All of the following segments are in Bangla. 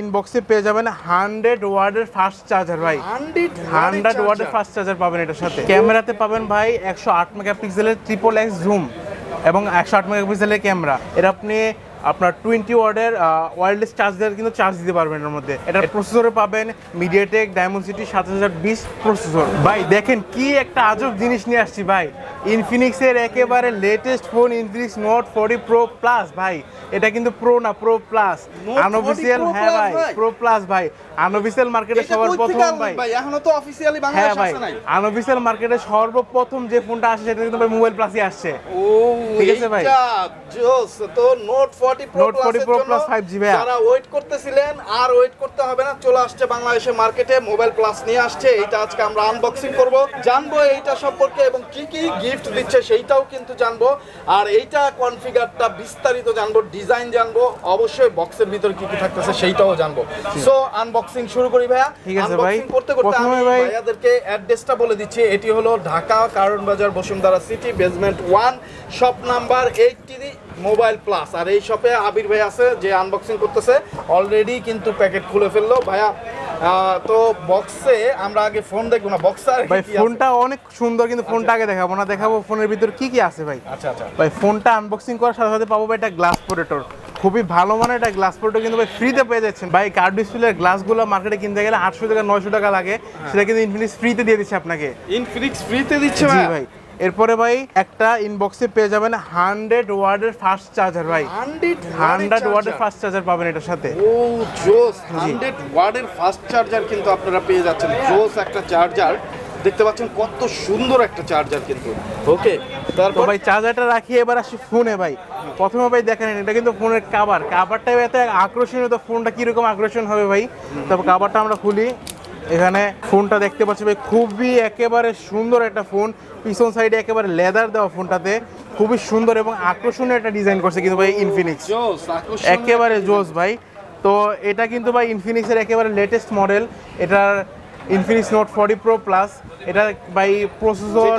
ইনবক্সে পেয়ে যাবেন হান্ড্রেড ওয়ার্ডের ফাস্ট চার্জার ভাই। হান্ড্রেড ওয়ার্ডের ফাস্ট চার্জার পাবেন এটার সাথে। ক্যামেরাতে পাবেন ভাই একশো আট মেগাপিক্সেলের ট্রিপল এক্স জুম এবং একশো আট মেগাপিক্সেলের ক্যামেরা এটা আপনি আপনার টোয়েন্টি ওয়ার্ডের ওয়্যারলেস চার্জার কিন্তু চার্জ দিতে পারবেন এর মধ্যে। এটার প্রসেসরে পাবেন মিডিয়াটেক ডায়মন্ড সিটি সাত হাজার বিশ প্রসেসর ভাই দেখেন কি একটা আজব জিনিস নিয়ে আসছি ভাই। ইনফিনিক্সের একেবারে latest phone Infinix Note forty Pro Plus ভাই। এটা কিন্তু প্রো না প্রো প্লাস আনঅফিসিয়াল হ্যাঁ ভাই। প্রো প্লাস ভাই। আনঅফিসিয়াল মার্কেটে সবার প্রথম ভাই। এখনও তো অফিসিয়ালি হ্যাঁ বাংলাদেশ আসে নাই। আনঅফিসিয়াল মার্কেটে সর্বপ্রথম যে ফোনটা আসে সেটা কিন্তু ভাই মোবাইল প্লাসই আসছে। ও ঠিক আছে ভাই। জোস তো Note 40 Pro Note 40 Pro Plus 5G ভাইয়া। যারা ওয়েট করতেছিলেন আর ওয়েট করতে হবে না চলে আসছে বাংলাদেশের মার্কেটে মোবাইল প্লাস নিয়ে আসছে। এইটা আজকে আমরা আনবক্সিং করব। জানব এইটা সম্পর্কে এবং কি কি গিফট দিচ্ছে সেইটাও কিন্তু জানব। আর এইটা কনফিগারটা বিস্তারিত জানব ডিজাইন জানব অবশ্যই বক্সের ভিতর কি কি থাকতেছে সেইটাও জানব। সো আনবক্সিং শুরু করি ভাইয়া। ঠিক আছে ভাই। করতে করতে আমি ভাইয়াদেরকে অ্যাড্রেসটা বলে দিচ্ছি। এটি হলো Dhaka Karwan Bazar Bashundhara city basement one shop number eighty mobile plus. আর এই শপে আবির ভাই আছে যে আনবক্সিং করতেছে অলরেডি কিন্তু প্যাকেট খুলে ফেলল। ভাইয়া তো বক্সে আমরা আগে ফোন দেখব না বক্সে আর ভাই? ফোনটা অনেক সুন্দর কিন্তু ফোনটা আগে দেখাবো না দেখাবো ফোনের ভিতর কি কি আছে ভাই। আচ্ছা আচ্ছা। ভাই ফোনটা আনবক্সিং করার সাথে সাথে পাবো ভাই একটা গ্লাস প্রোটেক্টর খুবই ভালো মানের একটা গ্লাস প্রোটেক্টর কিন্তু ভাই ফ্রিতে পেয়ে যাচ্ছেন। ভাই কার্ড ডিসপ্লের গ্লাসগুলো মার্কেটে কিনতে গেলে আটশো টাকা নয়শো টাকা লাগে। সেটা কিন্তু ইনফিনিক্স ফ্রিতে দিয়ে দিচ্ছে আপনাকে। ইনফিনিক্স ফ্রিতে দিচ্ছে ভাই। ভাই। এরপরে ভাই একটা ইনবক্সে পেয়ে যাবেন হান্ড্রেড ওয়ার্ডের ফাস্ট চার্জার ভাই। হান্ড্রেড হান্ড্রেড ওয়ার্ডের ফাস্ট চার্জার পাবেন এটার সাথে। ও জোস হান্ড্রেড ওয়ার্ডের ফাস্ট চার্জার কিন্তু আপনারা পেয়ে যাচ্ছেন। জোস একটা চার্জার দেখতে পাচ্ছেন কত সুন্দর একটা চার্জার কিন্তু। ওকে তারপর? ভাই চার্জারটা রাখি এবার আসি ফোনে ভাই। প্রথমে ভাই দেখেন এটা কিন্তু ফোনের কাভার কাভারটা এত আকর্ষণীয় তো ফোনটা কীরকম আকর্ষণ হবে ভাই? তবে কাভারটা আমরা খুলি। এখানে ফোনটা দেখতে পাচ্ছি ভাই খুবই একেবারে সুন্দর একটা ফোন। পিছন সাইডে একেবারে লেদার দেওয়া ফোনটাতে। খুবই সুন্দর এবং আকর্ষণীয় একটা ডিজাইন করছে কিন্তু ভাই ইনফিনিক্স একেবারে জোস ভাই। তো এটা কিন্তু ভাই ইনফিনিক্সের একেবারে লেটেস্ট মডেল এটার Infinix Note forty Pro Plus এটা ভাই প্রসেসর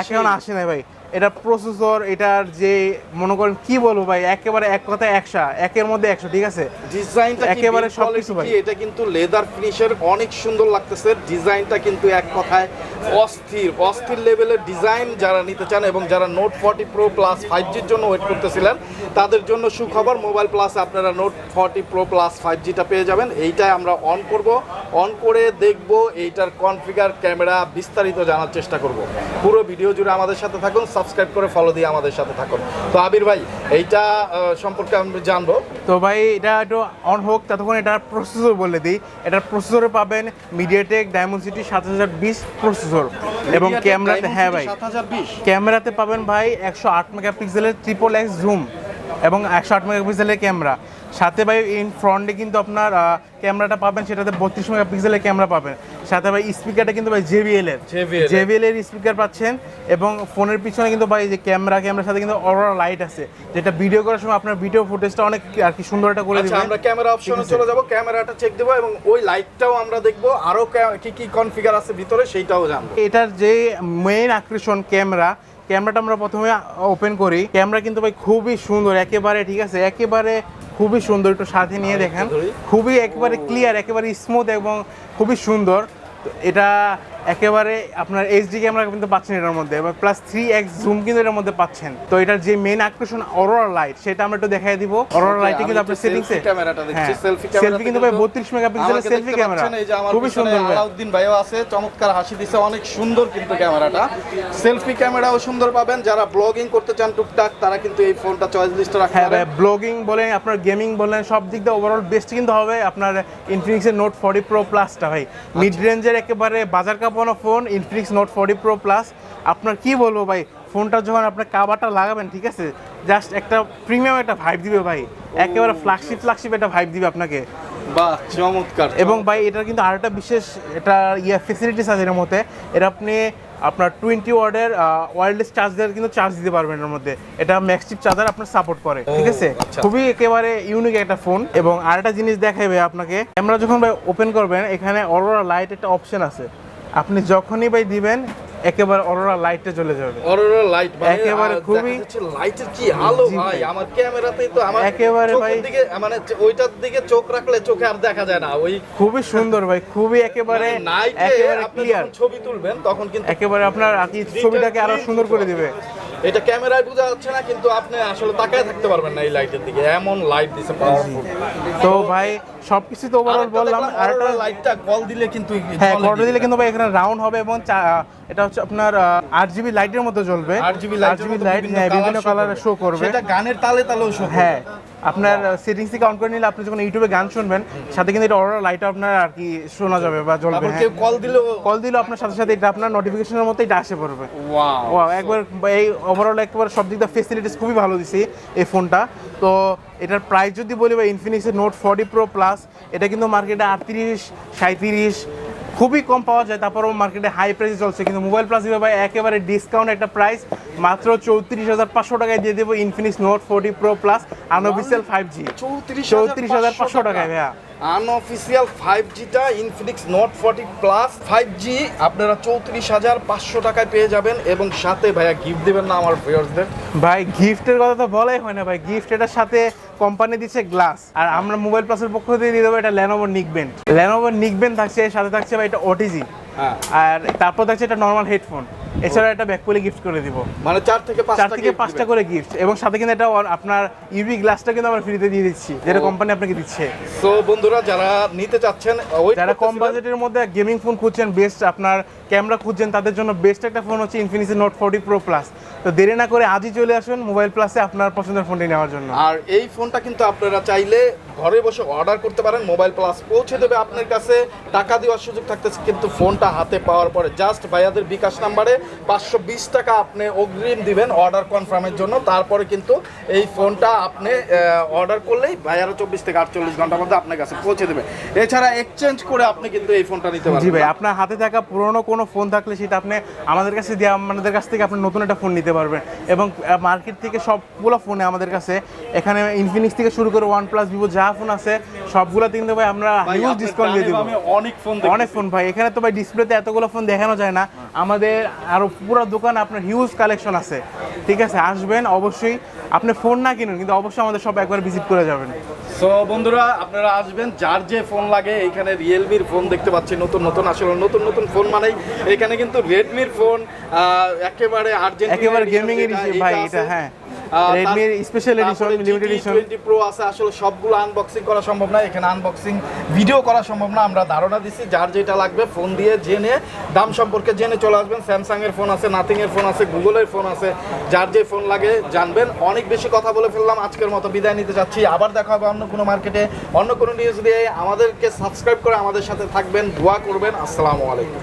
এখনও আসে না ভাই। এটা প্রসেসর এটার যে মনে করেন কি বলব ভাই একেবারে এক কথায় একশো একের মধ্যে একশো ঠিক আছে? ডিজাইনটা একেবারে সবকিছু সবকিছু ভাই। এটা কিন্তু লেদার ফিনিশের অনেক সুন্দর লাগতেছে। ডিজাইনটা কিন্তু এক কথায় অস্থির অস্থির লেভেলের ডিজাইন যারা নিতে চান এবং যারা Note forty Pro Plus five জির জন্য ওয়েট করতেছিলেন তাদের জন্য সুখবর মোবাইল প্লাস আপনারা Note forty Pro Plus five জিটা পেয়ে যাবেন। এইটাই আমরা অন করব। অন করে দেখব এইটার কনফিগার ক্যামেরা বিস্তারিত জানার চেষ্টা করব। পুরো ভিডিও জুড়ে আমাদের সাথে থাকুন সাবস্ক্রাইব করে ফলো দিয়ে আমাদের সাথে থাকুন। তো আবির ভাই এইটা সম্পর্কে আমরা জানব। তো ভাই এটা একটু অন হোক ততক্ষণ এটার প্রসেসর বলে দিই। এটার প্রসেসরে পাবেন মিডিয়াটেক ডায়মন্ড সিটি সাত হাজার বিশ প্রসেসর এবং ক্যামেরাতে হ্যাঁ ভাই। 7020 ক্যামেরাতে পাবেন ভাই একশো আট মেগাপিক্সেলের ট্রিপল এক্স জুম এবং একশো আট মেগাপিক্সেলের ক্যামেরা সাথে ভাই ইন ফ্রন্টে কিন্তু আপনার ক্যামেরাটা পাবেন সেটাতে বত্রিশ মেগাপিক্সেলের ক্যামেরা পাবেন। সাথে ভাই স্পিকারটা কিন্তু ভাই জেবিএল এর। জেবিএল এর স্পিকার পাচ্ছেন এবং ফোনের পিছনে কিন্তু ভাই যে ক্যামেরা ক্যামেরার সাথে কিন্তু অরোরা লাইট আছে। যেটা ভিডিও করার সময় আপনার ভিডিও ফুটেজটা অনেক আর কি সুন্দর একটা করে আচ্ছা আমরা ক্যামেরা অপশনে চলে যাব ক্যামেরাটা চেক দেবো এবং ওই লাইটটাও আমরা দেখব। আরও কা- কি কি কনফিগার আছে ভিতরে সেইটাও জানব। এটার যে মেইন আকর্ষণ ক্যামেরা ক্যামেরাটা আমরা প্রথমে ওপেন করি। ক্যামেরা কিন্তু ভাই খুবই সুন্দর একেবারে ঠিক আছে একেবারে খুবই সুন্দর একটু সাথে নিয়ে দেখেন। খুবই একেবারে ক্লিয়ার একেবারে স্মুথ এবং খুবই সুন্দর। এটা একেবারে আপনার এইচডি ক্যামেরা কিন্তু পাচ্ছেন এটার মধ্যে এবং প্লাস থ্রি এক্স জুম কিন্তু এটার মধ্যে পাচ্ছেন। তো এটার যে মেইন আকর্ষণ অরোরা লাইট সেটা আমরা একটু দেখাই দিব। অরোরা লাইটে কিন্তু আপনার সেটিংসে ক্যামেরাটা দেখছি। সেলফি কিন্তু ভাই কিন্তু বত্রিশ মেগাপিক্সেলের আমাকে সেলফি ক্যামেরা খুবই সুন্দর ভাই। আলাউদ্দিন ভাইও আছে চমৎকার হাসি দিছে অনেক সুন্দর কিন্তু ক্যামেরাটা সেলফি ক্যামেরাও সুন্দর পাবেন যারা ব্লগিং করতে চান টুকটাক তারা কিন্তু এই ফোনটা চয়েস লিস্টে রাখতে হ্যাঁ পারেন ব্লগিং বলেন আপনার গেমিং বলেন সব দিক দিয়ে ওভারঅল বেস্ট কিন্তু হবে আপনার ইনফিনিক্সের নোট ফর্টি প্রো প্লাসটা ভাই। মিড রেঞ্জের একেবারে বাজার কাঁপানো phone Infinix Note forty Pro Plus আপনার কি বলব ভাই ফোনটা যখন আপনার কাবারটা লাগাবেন ঠিক আছে? জাস্ট একটা প্রিমিয়াম একটা ভাইব দিবে ভাই। একেবারে ফ্ল্যাগশিপ ফ্ল্যাগশিপ একটা ভাইব দিবে আপনাকে। বাহ চমৎকার এবং ভাই এটার কিন্তু আরেকটা বিশেষ এটা ইয়ে ফেসিলিটিস আছে এর মধ্যে। এটা আপনি আপনার টোয়েন্টি ওয়ার্ডের ওয়্যারলেস চার্জার কিন্তু চার্জ দিতে পারবেন এর মধ্যে। এটা ম্যাক্সটিভ চার্জার আপনার সাপোর্ট করে ঠিক আছে? আচ্ছা। খুবই একেবারে ইউনিক একটা ফোন এবং আরেকটা জিনিস দেখাবে আপনাকে। ক্যামেরা যখন ভাই ওপেন করবেন এখানে অরোরা লাইট একটা অপশন আছে। আপনি যখনই ভাই দিবেন একেবারে অরোরা লাইটে চলে যাবে। অরোরা লাইট একেবারে খুবই- লাইটের কি আলো ভাই। আমার ক্যামেরাতেই তো আমার একেবারে ভাই- দিকে মানে ওইটার দিকে চোখ রাখলে চোখে আর দেখা যায় না। ওই খুবই সুন্দর ভাই খুবই একেবারে নাইটে একেবারে আপনি ক্লিয়ার ছবি তুলবেন তখন কিন্তু একেবারে আপনার ছবিটাকে আরও সুন্দর করে দিবে। এটা ক্যামেরায় বোঝা যাচ্ছে না কিন্তু আপনি আসলে তাকায় থাকতে পারবেন না এই লাইটের দিকে। এমন লাইট দিছে পাওয়ারফুল তো ভাই সবকিছু তো ওভারঅল বললাম আর একটা লাইটটা কল দিলে কিন্তু হ্যাঁ কল দিলে কিন্তু ভাই এখানে রাউন্ড হবে এবং এটা হচ্ছে আপনার আট জিবি লাইটের মতো জ্বলবে। 8 জিবি লাইট হ্যাঁ বিভিন্ন কালারে শো করবে। গানের তালে তালেও শো হ্যাঁ আপনার সেটিংস থেকে অন করে নিলে আপনি যখন ইউটিউবে গান শুনবেন সাথে কিন্তু এটা অর্ডার লাইট আপনার আর কি শোনা যাবে বা জ্বলবে হ্যাঁ। কেউ কল দিলেও কল দিলে আপনার সাথে সাথে এটা আপনার নোটিফিকেশনের মতো এটা আসে পড়বে। ওয়াও একবার এই ওভারঅল একবার সব দিক দিয়ে ফেসিলিটিস খুবই ভালো দিছি এই ফোনটা তো এটার প্রাইস যদি বলি বা ইনফিনিক্সের নোট ফর্টি প্রো প্লাস এটা কিন্তু মার্কেটে আটত্রিশ সাঁত্রিশ খুবই কম পাওয়া যায় তারপরেও মার্কেটে হাই প্রাইস চলছে। কিন্তু মোবাইল প্লাস ভাই একেবারে ডিসকাউন্ট একটা প্রাইস মাত্র চৌত্রিশ হাজার পাঁচশো টাকায় দিয়ে দেবো Infinix Note forty Pro Plus unofficial five G চৌত্রিশ হাজার পাঁচশো টাকায় ভাইয়া। Unofficial five জিটা Infinix Note forty Plus five G আপনারা চৌত্রিশ হাজার পাঁচশো টাকায় পেয়ে যাবেন এবং সাথে ভাইয়া গিফট দেবেন না আমার ভিউয়ার্সদের ভাই গিফটের কথা তো বলাই হয় না ভাই। গিফট এটার সাথে কোম্পানি দিচ্ছে গ্লাস আর আমরা মোবাইল প্লাসের পক্ষ থেকে দিয়ে দেবো এটা ল্যানোভো নিকবেন ল্যানোভো নিকবেন থাকছে সাথে থাকছে ভাই এটা ওটিজি হ্যাঁ। আর তারপর থাকছে এটা নর্মাল হেডফোন এছাড়া একটা ব্যাকপুলি গিফট করে দিব। মানে চার থেকে চার থেকে পাঁচটা করে গিফট এবং সাথে কিন্তু এটা আপনার ইউভি গ্লাসটা কিন্তু আমরা ফ্রিতে দিয়ে দিচ্ছি যেটা কোম্পানি আপনাকে দিচ্ছে। তো বন্ধুরা যারা নিতে চাচ্ছেন যারা কম বাজেটের মধ্যে গেমিং ফোন খুঁজছেন বেস্ট আপনার ক্যামেরা খুঁজছেন তাদের জন্য বেস্ট একটা ফোন হচ্ছে Infinix Note forty Pro Plus তো দেরি না করে আজই চলে আসুন মোবাইল প্লাসে আপনার পছন্দের ফোনটি নেওয়ার জন্য। আর এই ফোনটা কিন্তু আপনারা চাইলে ঘরে বসে অর্ডার করতে পারেন মোবাইল প্লাস পৌঁছে দেবে আপনার কাছে। টাকা দেওয়ার সুযোগ থাকতেছে, কিন্তু ফোনটা হাতে পাওয়ার পরে জাস্ট ভাইয়াদের বিকাশ নাম্বারে পাঁচশো বিশ টাকা আপনি অগ্রিম দিবেন অর্ডার কনফার্মের জন্য। তারপরে কিন্তু এই ফোনটা আপনি অর্ডার করলেই ভাইয়ারা চব্বিশ থেকে আটচল্লিশ ঘণ্টার মধ্যে আপনার কাছে পৌঁছে দেবে। এছাড়া এক্সচেঞ্জ করে আপনি কিন্তু এই ফোনটা নিতে জি ভাই, আপনার হাতে থাকা পুরনো কোনো ফোন থাকলে সেটা আপনি আমাদের কাছে দিয়ে আমাদের কাছ থেকে আপনি নতুন একটা ফোন নিতে পারবেন। এবং মার্কেট থেকে সবগুলো ফোনে আমাদের কাছে। এখানে ইনফিনিক্স থেকে শুরু করে ওয়ান প্লাস ভিভো যা ফোন আছে সবগুলা কিন্তু ভাই আমরা হিউজ ডিসকাউন্ট দিয়ে দেবো। অনেক ফোন অনেক ফোন ভাই এখানে তো ভাই ডিসপ্লেতে এতগুলো ফোন দেখানো যায় না। আমাদের আরও পুরো দোকান আপনার হিউজ কালেকশন আছে। ঠিক আছে আসবেন অবশ্যই আপনি ফোন না কিনুন কিন্তু অবশ্যই আমাদের সব একবার ভিজিট করে যাবেন সো বন্ধুরা আপনারা আসবেন যার যে ফোন লাগে এখানে রিয়েলমির ফোন দেখতে পাচ্ছি নতুন নতুন আসলে নতুন নতুন ফোন মানেই এখানে কিন্তু রেডমির ফোন একেবারে আর্জেন্ট একেবারে gaming এর ভাই, এটা হ্যাঁ। Redmi এর special edition, limited edition। Pro আছে আসলে সবগুলো আনবক্সিং করা সম্ভব না এখানে আনবক্সিং ভিডিও করা সম্ভব না আমরা ধারণা দিচ্ছি যার যেটা লাগবে ফোন দিয়ে জেনে দাম সম্পর্কে জেনে চলে আসবেন স্যামসাং এর ফোন আছে নাথিং এর ফোন আছে গুগলের ফোন আছে যার যে ফোন লাগে জানবেন। অনেক বেশি কথা বলে ফেললাম, আজকের মতো বিদায় নিতে যাচ্ছি। আবার দেখা হবে অন্য কোনো মার্কেটে। অন্য কোনো নিউজ দিয়ে আমাদেরকে সাবস্ক্রাইব করে আমাদের সাথে থাকবেন, দোয়া করবেন। আসসালামু আলাইকুম।